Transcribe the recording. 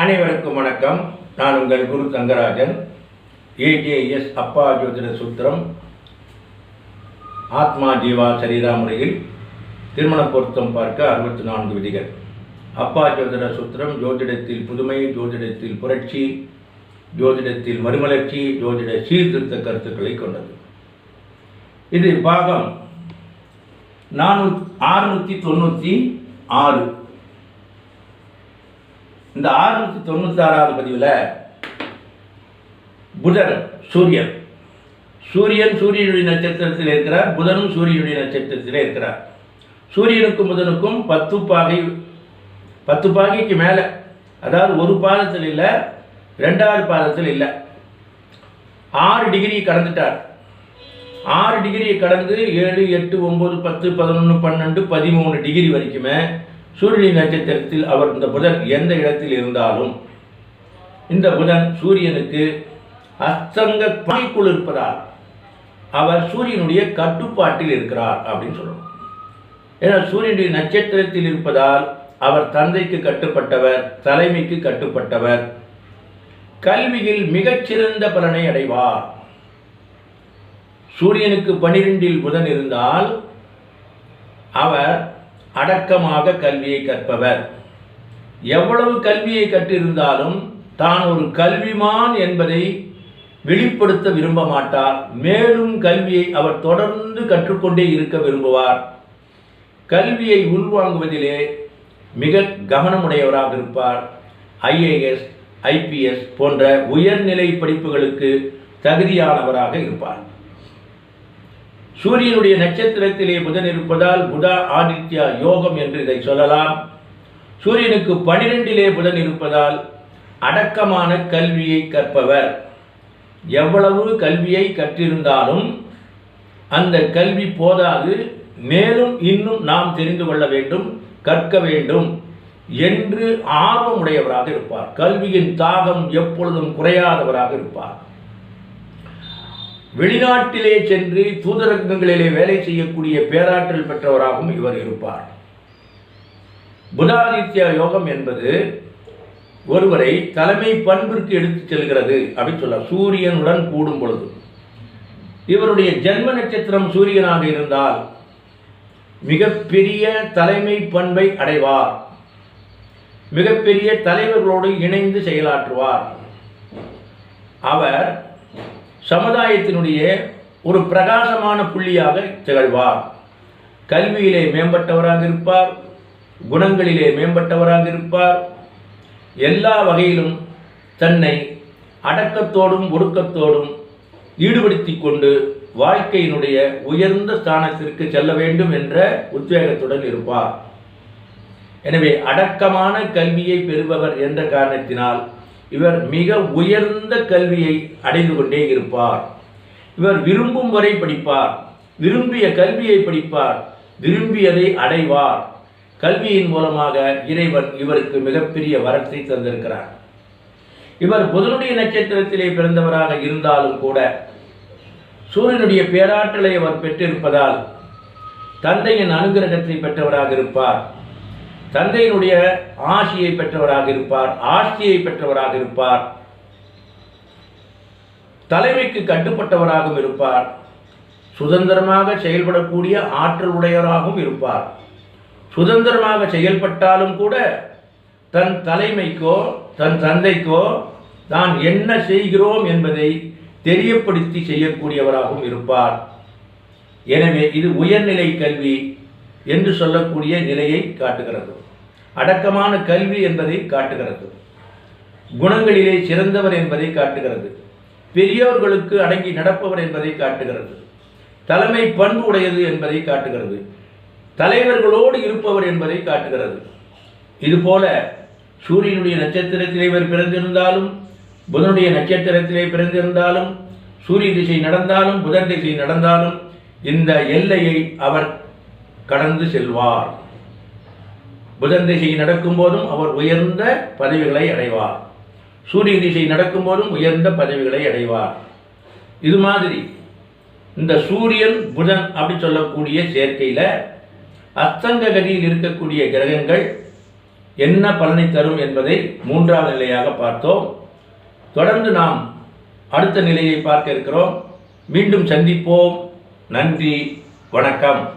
அனைவருக்கும் வணக்கம். நான் உங்கள் குரு தங்கராஜன். ஏஜேஎஸ் அப்பா ஜோதிட சூத்திரம். ஆத்மா ஜீவா சரீரா முறையில் திருமண பொருத்தம் பார்க்க அறுபத்தி நான்கு விதிகள். அப்பா ஜோதிட சூத்திரம் ஜோதிடத்தில் புதுமை ஜோதிடத்தில் புரட்சி ஜோதிடத்தில் மறுமலர்ச்சி ஜோதிட சீர்திருத்த கருத்துக்களை கொண்டது. இது பாகம் நானூ ஆறுநூற்றி தொண்ணூற்றி ஆறு. இந்த ஆறுநூற்றி தொண்ணூற்றி ஆறாவது பதிவில் புதன் சூரியன். சூரியன் சூரியனுடைய நட்சத்திரத்தில் இருக்கிறார் புதனும் சூரியனுடைய நட்சத்திரத்தில் இருக்கிறார். சூரியனுக்கும் புதனுக்கும் பத்து பாகை பத்து பாகைக்கு மேலே அதாவது ஒரு பாதத்தில் இல்லை ரெண்டாவது பாதத்தில் இல்லை. ஆறு டிகிரி கடந்துட்டார். ஆறு டிகிரியை கடந்து ஏழு எட்டு ஒம்பது பத்து பதினொன்று பன்னெண்டு பதிமூணு டிகிரி வரைக்குமே சூரிய நட்சத்திரத்தில் அவர் இந்த புதன் எந்த இடத்தில் இருந்தாலும் இந்த புதன் சூரியனுக்கு அஸ்தங்க பணிக்குள் இருப்பதால் அவர் சூரியனுடைய கட்டுப்பாட்டில் இருக்கிறார் அப்படின்னு சொல்லணும் ஏன்னா சூரியனுடைய நட்சத்திரத்தில் இருப்பதால் அவர் தந்தைக்கு கட்டுப்பட்டவர் தலைமைக்கு கட்டுப்பட்டவர் கல்வியில் மிகச்சிறந்த பலனை அடைவார். சூரியனுக்கு பனிரெண்டில் புதன் இருந்தால் அவர் அடக்கமாக கல்வியை கற்பவர். எவ்வளவு கல்வியை கற்றிருந்தாலும் தான் ஒரு கல்விமான் என்பதை வெளிப்படுத்த விரும்ப மாட்டார். மேலும் கல்வியை அவர் தொடர்ந்து கற்றுக்கொண்டே இருக்க விரும்புவார். கல்வியை உள்வாங்குவதிலே மிக கவனமுடையவராக இருப்பார். ஐஏஎஸ் ஐபிஎஸ் போன்ற உயர்நிலை படிப்புகளுக்கு தகுதியானவராக இருப்பார். சூரியனுடைய நட்சத்திரத்திலே புதன் இருப்பதால் புதா ஆதித்யா யோகம் என்று இதை சொல்லலாம். சூரியனுக்கு பனிரெண்டிலே புதன் இருப்பதால் அடக்கமான கல்வியை கற்பவர். எவ்வளவு கல்வியை கற்றிருந்தாலும் அந்த கல்வி போதாது மேலும் இன்னும் நாம் தெரிந்து கொள்ள வேண்டும் கற்க வேண்டும் என்று ஆர்வமுடையவராக இருப்பார். கல்வியின் தாகம் எப்பொழுதும் குறையாதவராக இருப்பார். வெளிநாட்டிலே சென்று தூதரகங்களிலே வேலை செய்யக்கூடிய பேராற்றல் பெற்றவராகவும் இவர் இருப்பார். புதாதித்ய யோகம் என்பது ஒருவரை தலைமை பண்பிற்கு எடுத்துச் செல்கிறது அப்படின்னு சொல்ல சூரியனுடன் கூடும் பொழுது. இவருடைய ஜென்ம நட்சத்திரம் சூரியனாக இருந்தால் மிகப்பெரிய தலைமை பண்பை அடைவார். மிகப்பெரிய தலைவர்களோடு இணைந்து செயலாற்றுவார். அவர் சமுதாயத்தினுடைய ஒரு பிரகாசமான புள்ளியாக திகழ்வார். கல்வியிலே மேம்பட்டவராக இருப்பார் குணங்களிலே மேம்பட்டவராக இருப்பார். எல்லா வகையிலும் தன்னை அடக்கத்தோடும் ஒடுக்கத்தோடும் ஈடுபடுத்தி கொண்டு வாழ்க்கையினுடைய உயர்ந்த ஸ்தானத்திற்கு செல்ல வேண்டும் என்ற உத்வேகத்துடன் இருப்பார். எனவே அடக்கமான கல்வியை பெறுபவர் என்ற காரணத்தினால் இவர் மிக உயர்ந்த கல்வியை அடைந்து கொண்டே இருப்பார். இவர் விரும்பும் வரை படிப்பார். விரும்பிய கல்வியை படிப்பார். விரும்பியதை அடைவார். கல்வியின் மூலமாக இறைவன் இவருக்கு மிகப்பெரிய வரத்தை தந்திருக்கிறார். இவர் புதனுடைய நட்சத்திரத்திலே பிறந்தவராக இருந்தாலும் கூட சூரியனுடைய பேராற்றலை அவர் பெற்றிருப்பதால் தந்தையின் அனுகிரகத்தை பெற்றவராக இருப்பார். தந்தையினுடைய ஆசியை பெற்றவராக இருப்பார் ஆட்சியை பெற்றவராக இருப்பார் தலைமைக்கு கட்டுப்பட்டவராகவும் இருப்பார் சுதந்திரமாக செயல்படக்கூடிய ஆற்றல் உடையவராகவும் இருப்பார். சுதந்திரமாக செயல்பட்டாலும் கூட தன் தலைமைக்கோ தன் தந்தைக்கோ தான் என்ன செய்கிறோம் என்பதை தெரியப்படுத்தி செய்யக்கூடியவராகவும் இருப்பார். எனவே இது உயர்நிலை கல்வி. என்று சொல்லக்கூடிய நிலையை காட்டுகிறது. அடக்கமான கல்வி என்பதை காட்டுகிறது. குணங்களிலே சிறந்தவர் என்பதை காட்டுகிறது. பெரியோர்களுக்கு அடங்கி நடப்பவர் என்பதை காட்டுகிறது. தலைமை பண்பு உடையது என்பதை காட்டுகிறது. தலைவர்களோடு இருப்பவர் என்பதை காட்டுகிறது. இதுபோல சூரியனுடைய நட்சத்திரத்திலே இவர் பிறந்திருந்தாலும் புதனுடைய நட்சத்திரத்திலே பிறந்திருந்தாலும் சூரிய திசை நடந்தாலும் புதன் திசை நடந்தாலும் இந்த எல்லையை அவர் கடந்து செல்வார். புதன் திசை நடக்கும்போதும் அவர் உயர்ந்த பதவிகளை அடைவார். சூரிய திசை நடக்கும்போதும் உயர்ந்த பதவிகளை அடைவார். இது மாதிரி இந்த சூரியன் புதன் அப்படி சொல்லக்கூடிய சேர்க்கையில் அஸ்தங்க கதியில் இருக்கக்கூடிய கிரகங்கள் என்ன பலனை தரும் என்பதை மூன்றாவது நிலையாக பார்த்தோம். தொடர்ந்து நாம் அடுத்த நிலையை பார்க்க இருக்கிறோம். மீண்டும் சந்திப்போம். நன்றி வணக்கம்.